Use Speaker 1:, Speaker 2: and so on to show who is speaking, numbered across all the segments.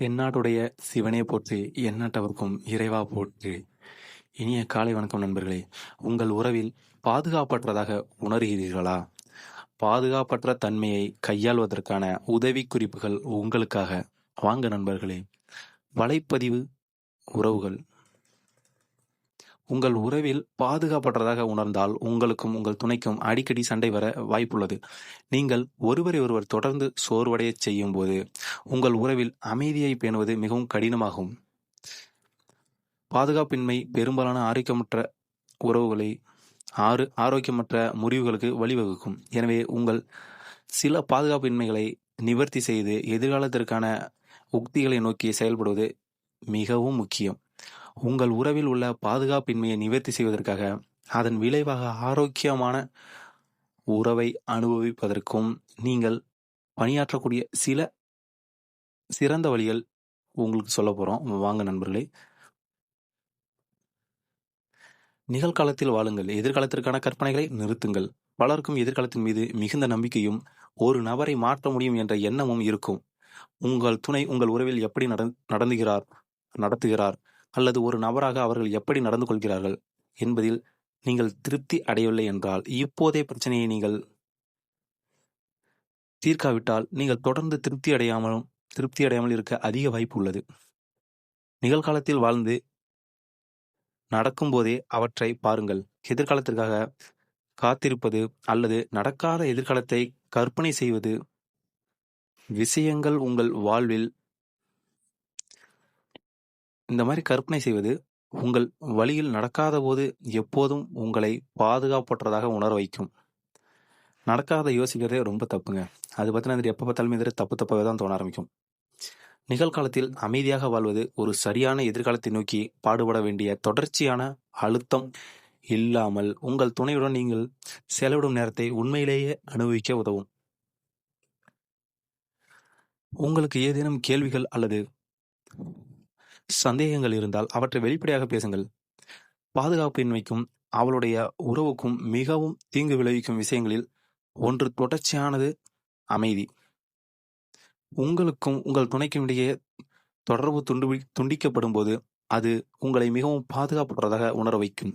Speaker 1: தென்னாடுடைய சிவனே போற்றி எந்நாட்டவர்க்கும் இறைவா போற்றி. இனிய காலை வணக்கம் நண்பர்களே உங்கள் உறவில் பாதுகாப்பற்றதாக உணர்கிறீர்களா? பாதுகாப்பற்ற தன்மையை கையாள்வதற்கான உதவி குறிப்புகள் உங்களுக்காக. வாங்க நண்பர்களே வலைப்பதிவு உறவுகள். உங்கள் உறவில் பாதுகாப்பற்றதாக உணர்ந்தால் உங்களுக்கும் உங்கள் துணைக்கும் அடிக்கடி சண்டை வர வாய்ப்புள்ளது. நீங்கள் ஒருவரை ஒருவர் தொடர்ந்து சோர்வடைய செய்யும் போது உங்கள் உறவில் அமைதியை பேணுவது மிகவும் கடினமாகும். பாதுகாப்பின்மை பெரும்பாலான ஆரோக்கியமற்ற உறவுகளை ஆறு ஆரோக்கியமற்ற முறிவுகளுக்கு வழிவகுக்கும். எனவே உங்கள் சில பாதுகாப்பின்மைகளை நிவர்த்தி செய்து எதிர்காலத்திற்கான உக்திகளை நோக்கி செயல்படுவது மிகவும் முக்கியம். உங்கள் உறவில் உள்ள பாதுகாப்பின்மையை நிவர்த்தி செய்வதற்காக அதன் விளைவாக ஆரோக்கியமான உறவை அனுபவிப்பதற்கும் நீங்கள் பணியாற்றக்கூடிய சில சிறந்த வழிகள் உங்களுக்கு சொல்ல போறோம். வாங்க நண்பர்களே. நிகழ்காலத்தில் வாழுங்கள். எதிர்காலத்திற்கான கற்பனைகளை நிறுத்துங்கள். பலருக்கும் எதிர்காலத்தின் மீது மிகுந்த நம்பிக்கையும் ஒரு நபரை மாற்ற முடியும் என்ற எண்ணமும் இருக்கும். உங்கள் துணை உங்கள் உறவில் எப்படி நடந் நடந்துகிறார் நடத்துகிறார்? அல்லது ஒரு நபராக அவர்கள் எப்படி நடந்து கொள்கிறார்கள் என்பதில் நீங்கள் திருப்தி அடையவில்லை என்றால் இப்போதே பிரச்சனையை நீங்கள் தீர்க்காவிட்டால் நீங்கள் தொடர்ந்து திருப்தி அடையாமலும் திருப்தி அடையாமல் இருக்க அதிக வாய்ப்பு உள்ளது. நிகழ்காலத்தில் வாழ்ந்து நடக்கும்போதே அவற்றை பாருங்கள். எதிர்காலத்திற்காக காத்திருப்பது அல்லது நடக்காத எதிர்காலத்தை கற்பனை செய்வது விஷயங்கள் உங்கள் வாழ்வில் இந்த மாதிரி கற்பனை செய்வது உங்கள் வழியில் நடக்காத போது எப்போதும் உங்களை பாதுகாப்பற்றதாக உணர வைக்கும். நடக்காத யோசிக்கிறதே ரொம்ப தப்புங்க. அது பற்றின எப்போ பார்த்தாலுமே எதிர தப்பு தப்பாகவே தான் தோண ஆரம்பிக்கும். நிகழ்காலத்தில் அமைதியாக வாழ்வது ஒரு சரியான எதிர்காலத்தை நோக்கி பாடுபட வேண்டிய தொடர்ச்சியான அழுத்தம் இல்லாமல் உங்கள் துணையுடன் நீங்கள் செலவிடும் நேரத்தை உண்மையிலேயே அனுபவிக்க உதவும். உங்களுக்கு ஏதேனும் கேள்விகள் அல்லது சந்தேகங்கள் இருந்தால் அவற்றை வெளிப்படையாக பேசுங்கள். பாதுகாப்பின்மைக்கும் அவளுடைய உறவுக்கும் மிகவும் தீங்கு விளைவிக்கும் விஷயங்களில் ஒன்று தொடர்ச்சியானது அமைதி. உங்களுக்கும் உங்கள் துணைக்கும் இடையே தொடர்பு துண்டு துண்டிக்கப்படும் போது அது உங்களை மிகவும் பாதுகாப்புறதாக உணர வைக்கும்.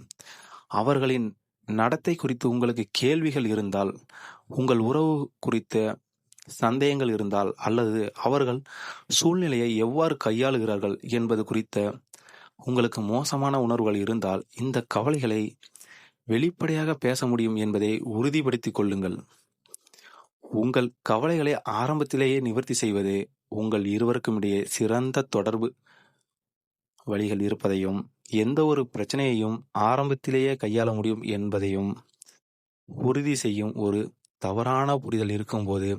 Speaker 1: அவர்களின் நடத்தை குறித்து உங்களுக்கு கேள்விகள் இருந்தால் உங்கள் உறவு குறித்த சந்தேகங்கள் இருந்தால் அல்லது அவர்கள் சூழ்நிலையை எவ்வாறு கையாளுகிறார்கள் என்பது குறித்த உங்களுக்கு மோசமான உணர்வுகள் இருந்தால் இந்த கவலைகளை வெளிப்படையாக பேச முடியும் என்பதை உறுதிப்படுத்திக் கொள்ளுங்கள். உங்கள் கவலைகளை ஆரம்பத்திலேயே நிவர்த்தி செய்வது உங்கள் இருவருக்கும் இடையே சிறந்த தொடர்பு வழிகள் இருப்பதையும் எந்த ஒரு பிரச்சனையையும் ஆரம்பத்திலேயே கையாள முடியும் என்பதையும் உறுதி செய்யும் ஒரு தவறான புரிதல் இருக்கும்போது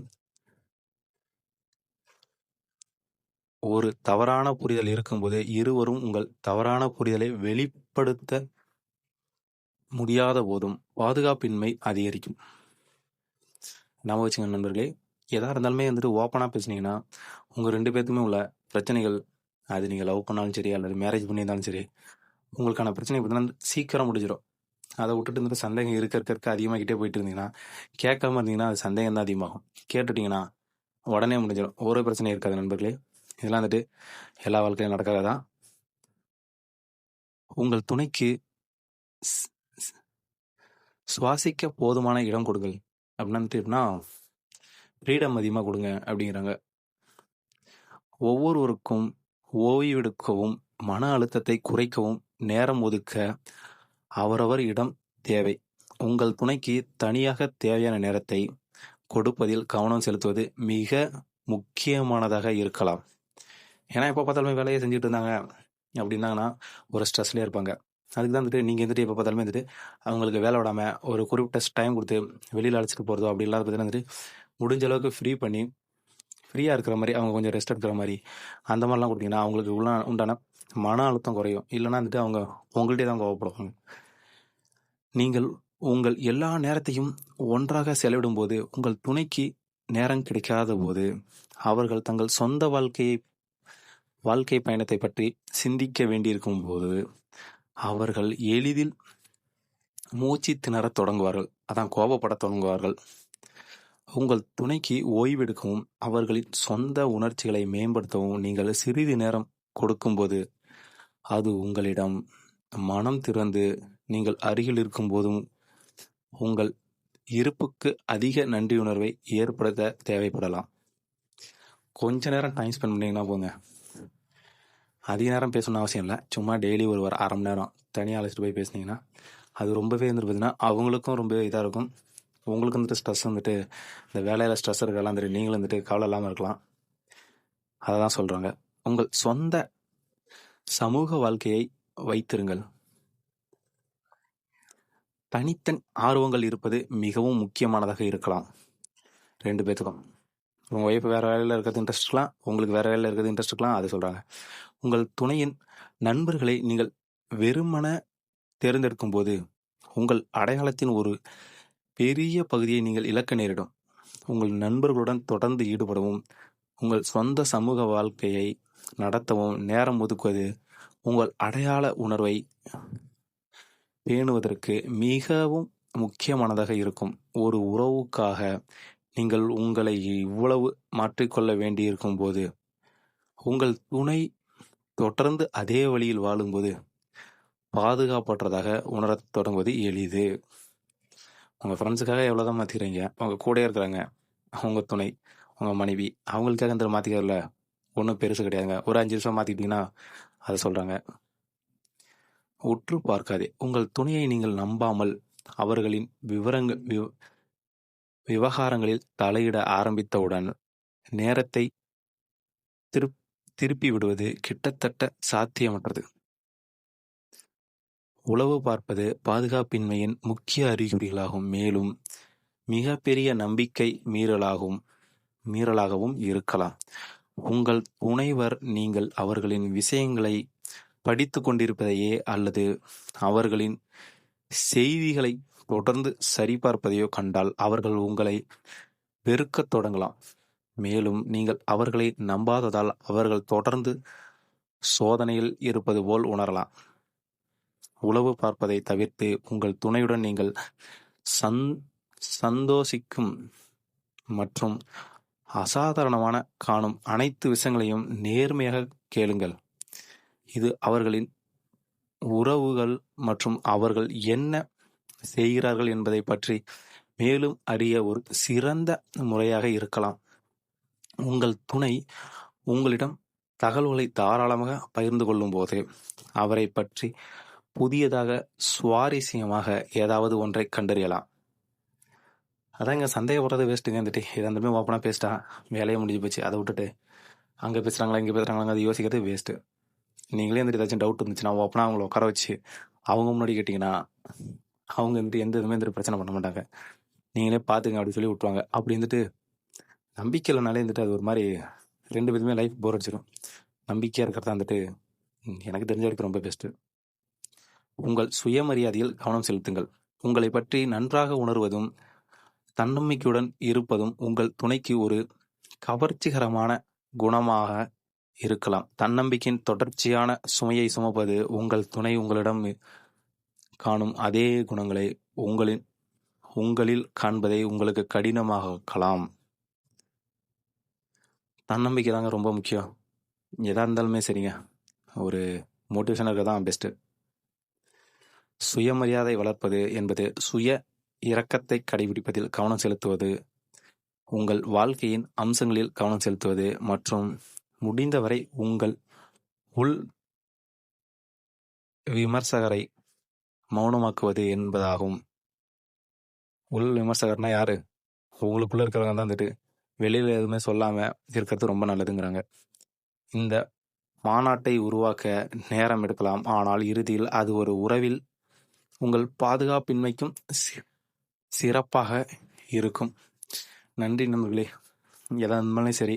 Speaker 1: ஒரு தவறான புரிதல் இருக்கும்போது இருவரும் உங்கள் தவறான புரிதலை வெளிப்படுத்த முடியாத போதும் பாதுகாப்பின்மை அதிகரிக்கும். நம்ம வச்சுங்க நண்பர்களே எதா இருந்தாலுமே வந்துட்டு ஓப்பனாக பேசுனீங்கன்னா உங்கள் ரெண்டு பேர்த்துக்குமே உள்ள பிரச்சனைகள் அது நீங்கள் லவ் பண்ணாலும் சரி அல்லது மேரேஜ் பண்ணியிருந்தாலும் சரி உங்களுக்கான பிரச்சனை பார்த்தீங்கன்னா சீக்கிரம் முடிஞ்சிடும் அதை விட்டுட்டு இருந்துட்டு சந்தேகம் இருக்க இருக்க இருக்க அதிகமாகிட்டே போயிட்டு இருந்தீங்கன்னா கேட்காம இருந்தீங்கன்னா அது சந்தேகம் தான் அதிகமாகும். கேட்டுட்டீங்கன்னா உடனே முடிஞ்சிடும் ஒரு பிரச்சனை இருக்காது நண்பர்களே. இதெல்லாம் வந்துட்டு எல்லா வாழ்க்கையிலும் தான் உங்கள் துணைக்கு சுவாசிக்க போதுமான இடம் கொடுங்கள். அப்படின்னா ஃப்ரீடம் அதிகமாக கொடுங்க அப்படிங்கிறாங்க. ஒவ்வொருவருக்கும் ஓய்வெடுக்கவும் மன அழுத்தத்தை குறைக்கவும் நேரம் ஒதுக்க அவரவர் இடம் தேவை. உங்கள் துணைக்கு தனியாக தேவையான நேரத்தை கொடுப்பதில் கவனம் செலுத்துவது மிக முக்கியமானதாக இருக்கலாம். ஏன்னா எப்போ பார்த்தாலுமே வேலையை செஞ்சுட்டு இருந்தாங்க அப்படின்னாங்கன்னா ஒரு ஸ்ட்ரெஸ்லேயே இருப்பாங்க. அதுக்கு தான் வந்துட்டு நீங்கள் வந்துட்டு எப்போ பார்த்தாலுமே வந்துட்டு அவங்களுக்கு வேலை விடாமல் ஒரு குறிப்பிட்ட டைம் கொடுத்து வெளியில் அழைச்சிட்டு போகிறதோ அப்படி இல்லாத வந்துட்டு முடிஞ்ச அளவுக்கு ஃப்ரீ பண்ணி ஃப்ரீயாக இருக்கிற மாதிரி அவங்க கொஞ்சம் ரெஸ்ட் எடுக்கிற மாதிரி அந்த மாதிரிலாம் கொடுத்தீங்கன்னா அவங்களுக்கு உள்ள உண்டான மன அழுத்தம் குறையும். இல்லைன்னா வந்துட்டு அவங்க உங்கள்கிட்டே தான் கோவப்படுவாங்க. நீங்கள் உங்கள் எல்லா நேரத்தையும் ஒன்றாக செலவிடும் போது உங்கள் துணைக்கு நேரம் கிடைக்காத போது அவர்கள் தங்கள் சொந்த வாழ்க்கையை வாழ்க்கை பயணத்தை பற்றி சிந்திக்க வேண்டியிருக்கும் போது அவர்கள் எளிதில் மூச்சு திணறத் தொடங்குவார்கள். அதான் கோபப்பட தொடங்குவார்கள். உங்கள் துணைக்கு ஓய்வெடுக்கவும், அவர்களின் சொந்த உணர்ச்சிகளை மேம்படுத்தவும் நீங்கள் சிறிது நேரம் கொடுக்கும்போது, அது உங்களிடம் மனம் திறந்து, நீங்கள் அருகில் இருக்கும்போதும் உங்கள் இருப்புக்கு அதிக நன்றியுணர்வை ஏற்படுத்த தேவைப்படலாம். கொஞ்ச நேரம் டைம் ஸ்பெண்ட் பண்ணீங்கன்னா போங்க. அதிக நேரம் பேசணும்னு அவசியம் இல்லை சும்மா டெய்லி ஒரு ஒரு 1/2 மணி நேரம் தனியாக அழைச்சிட்டு போய் பேசுனீங்கன்னா, அது ரொம்பவே வந்துட்டு பார்த்தீங்கன்னா, அவங்களுக்கும் ரொம்ப இதாக இருக்கும். உங்களுக்கு வந்துட்டு ஸ்ட்ரெஸ் வந்துட்டு இந்த வேலையில் ஸ்ட்ரெஸ் இருக்கலாம் வந்துட்டு நீங்களும் வந்துட்டு கவலை இல்லாமல் இருக்கலாம். அதை தான் சொல்கிறாங்க உங்கள் சொந்த சமூக வாழ்க்கையை வைத்திருங்கள். தனித்தன் ஆர்வங்கள் இருப்பது மிகவும் முக்கியமானதாக இருக்கலாம். ரெண்டு பேத்துக்கும். உங்கள் ஒய்ஃப் வேறு வேலையில் இருக்கிறது இன்ட்ரெஸ்ட் இருக்கலாம். உங்களுக்கு வேறு வேலையில் இருக்கிறது இன்ட்ரெஸ்ட் இருக்கலாம். அது சொல்கிறாங்க உங்கள் துணையின் நண்பர்களை நீங்கள் வெறுமன தேர்ந்தெடுக்கும் போது உங்கள் அடையாளத்தின் ஒரு பெரிய பகுதியை நீங்கள் இழக்க நேரிடும். உங்கள் நண்பர்களுடன் தொடர்ந்து ஈடுபடவும், உங்கள் சொந்த சமூக வாழ்க்கையை நடத்தவும் நேரம் ஒதுக்குவது உங்கள் அடையாள உணர்வை பேணுவதற்கு மிகவும் முக்கியமானதாக இருக்கும். ஒரு உறவுக்காக நீங்கள் உங்களை இவ்வளவு மாற்றிக்கொள்ள வேண்டியிருக்கும்போது, உங்கள் துணை தொடர்ந்து அதே வழியில் வாழும்போது, பாதுகாப்பற்றதாக உணரத் தொடங்குவது எளிது. உங்க ஃப்ரெண்ட்ஸுக்காக எவ்வளவுதான் மாத்திக்கிறீங்க. உங்கள் கூடயே இருக்கிறாங்க. அவங்க துணை, உங்க மனைவி. அவங்களுக்காக இந்த மாற்றிக்கிறதுல ஒன்றும் பெருசு கிடையாதுங்க. ஒரு அஞ்சு நிமிஷம் மாத்திக்கிட்டீங்கன்னா, அதை சொல்றாங்க. உற்று பார்க்காதே. உங்கள் துணையை நீங்கள் நம்பாமல், அவர்களின் விவரங்கள் விவகாரங்களில் தலையிட ஆரம்பித்தவுடன், நேரத்தை திருப் திருப்பி விடுவது கிட்டத்தட்ட சாத்தியமற்றது. உளவு பார்ப்பது பாதுகாப்பின்மையின் முக்கிய அறிகுறிகளாகும். மேலும் மிகப்பெரிய நம்பிக்கை மீறலாகும் மீறலாகவும் இருக்கலாம். உங்கள் துணைவர் நீங்கள் அவர்களின் விஷயங்களைப் படித்துக் கொண்டிருப்பதையே அல்லது அவர்களின் செய்திகளைத் தொடர்ந்து சரிபார்ப்பதையோ கண்டால், அவர்கள் உங்களை வெறுக்கத் தொடங்கலாம். மேலும் நீங்கள் அவர்களை நம்பாததால் அவர்கள் தொடர்ந்து சோதனையில் இருப்பது போல் உணரலாம். உளவு பார்ப்பதை தவிர்த்து, உங்கள் துணையுடன் நீங்கள் சந் சந்தோஷிக்கும் மற்றும் அசாதாரணமான காணும் அனைத்து விஷயங்களையும் நேர்மையாக கேளுங்கள். இது அவர்களின் உறவுகள் மற்றும் அவர்கள் என்ன செய்கிறார்கள் என்பதைப் பற்றி மேலும் அறிய ஒரு சிறந்த முறையாக இருக்கலாம். உங்கள் துணை உங்களிடம் தகவல்களை தாராளமாக பகிர்ந்து கொள்ளும்போது, அவரை பற்றி புதியதாக, சுவாரஸ்யமாக ஏதாவது ஒன்றை கண்டறியலாம். அதாங்க சந்தேகப்படுறது வேஸ்ட்டுங்க வந்துட்டு. எதா இருந்தாலுமே ஓப்பனாக பேசிட்டான் வேலையே முடிஞ்சு போச்சு. அதை விட்டுட்டு, அங்கே பேசுகிறாங்களா இங்கே பேசுகிறாங்களா அது யோசிக்கிறது வேஸ்ட்டு. நீங்களே வந்துட்டு ஏதாச்சும் டவுட் இருந்துச்சுன்னா, ஓப்பனாக அவங்கள உட்கார வச்சு, அவங்க முன்னாடி கேட்டிங்கன்னா அவங்க வந்துட்டு எந்த இதுவுமே வந்துட்டு பிரச்சனை பண்ண மாட்டாங்க. நீங்களே பார்த்துங்க அப்படின்னு சொல்லி விட்டுருவாங்க. அப்படி இருந்துட்டு, நம்பிக்கை இல்லைனாலே வந்துட்டு அது ஒரு மாதிரி ரெண்டு விதமே லைஃப் போர் அடிச்சிடும் நம்பிக்கையாக இருக்கிறதா வந்துட்டு எனக்கு தெரிஞ்ச வரைக்கும் ரொம்ப பெஸ்ட்டு. உங்கள் சுயமரியாதையில் கவனம் செலுத்துங்கள். உங்களைப் பற்றி நன்றாக உணர்வதும், தன்னம்பிக்கையுடன் இருப்பதும் உங்கள் துணைக்கு ஒரு கவர்ச்சிகரமான குணமாக இருக்கலாம். தன்னம்பிக்கையின் தொடர்ச்சியான சுமையை சுமப்பது உங்கள் துணை உங்களிடம் காணும் அதே குணங்களை உங்களின் உங்களில் காண்பதை உங்களுக்கு கடினமாக்கலாம். தன்னம்பிக்கை தாங்க ரொம்ப முக்கியம். எதாக இருந்தாலுமே சரிங்க. ஒரு மோட்டிவேஷனாக இருக்க தான் பெஸ்ட்டு. சுயமரியாதை வளர்ப்பது என்பது சுய இரக்கத்தை கடைப்பிடிப்பதில் கவனம் செலுத்துவது, உங்கள் வாழ்க்கையின் அம்சங்களில் கவனம் செலுத்துவது மற்றும் முடிந்தவரை உங்கள் உள் விமர்சகரை மௌனமாக்குவது என்பதாகும். உள் விமர்சகர்னா யாரு? உங்களுக்குள்ள இருக்கிறவங்க தான் வந்துட்டு வெளியில் எதுவுமே சொல்லாமல் இருக்கிறது ரொம்ப நல்லதுங்கிறாங்க. இந்த மாநாட்டை உருவாக்க நேரம் எடுக்கலாம். ஆனால் இறுதியில் அது ஒரு உறவில் உங்கள் பாதுகாப்பின்மைக்கும் சி சிறப்பாக இருக்கும். நன்றி நண்பர்களே. எதா இருந்தாலும் சரி,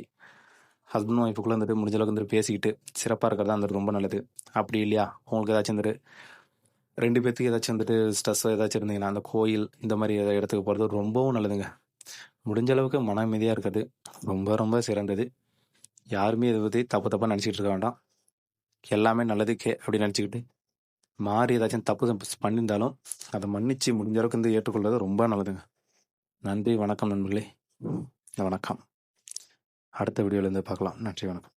Speaker 1: ஹஸ்பண்ட் ஒய்ஃப்குள்ள வந்துட்டு முடிஞ்ச அளவுக்கு வந்துட்டு பேசிக்கிட்டு சிறப்பாக இருக்கிறது தான் வந்துட்டு ரொம்ப நல்லது. அப்படி இல்லையா, உங்களுக்கு ஏதாச்சும் வந்துட்டு ரெண்டு பேர்த்துக்கு ஏதாச்சும் வந்துட்டு ஸ்ட்ரெஸ் ஏதாச்சும் இருந்தீங்கன்னா, அந்த கோயில் இந்த மாதிரி இடத்துக்கு போகிறது ரொம்பவும் நல்லதுங்க. முடிஞ்ச அளவுக்கு மன அமைதியாக இருக்கிறது ரொம்ப ரொம்ப சிறந்தது. யாருமே இதை பற்றி தப்பு தப்பாக நினச்சிக்கிட்டு இருக்க வேண்டாம். எல்லாமே நல்லதுக்கே அப்படின்னு நினச்சிக்கிட்டு மாறி ஏதாச்சும் தப்பு பண்ணியிருந்தாலும், அதை மன்னித்து முடிஞ்ச அளவுக்கு வந்து ஏற்றுக்கொள்வது ரொம்ப நல்லதுங்க. நன்றி, வணக்கம் நண்பர்களே. வணக்கம் அடுத்த வீடியோலேருந்து பார்க்கலாம் நன்றி வணக்கம்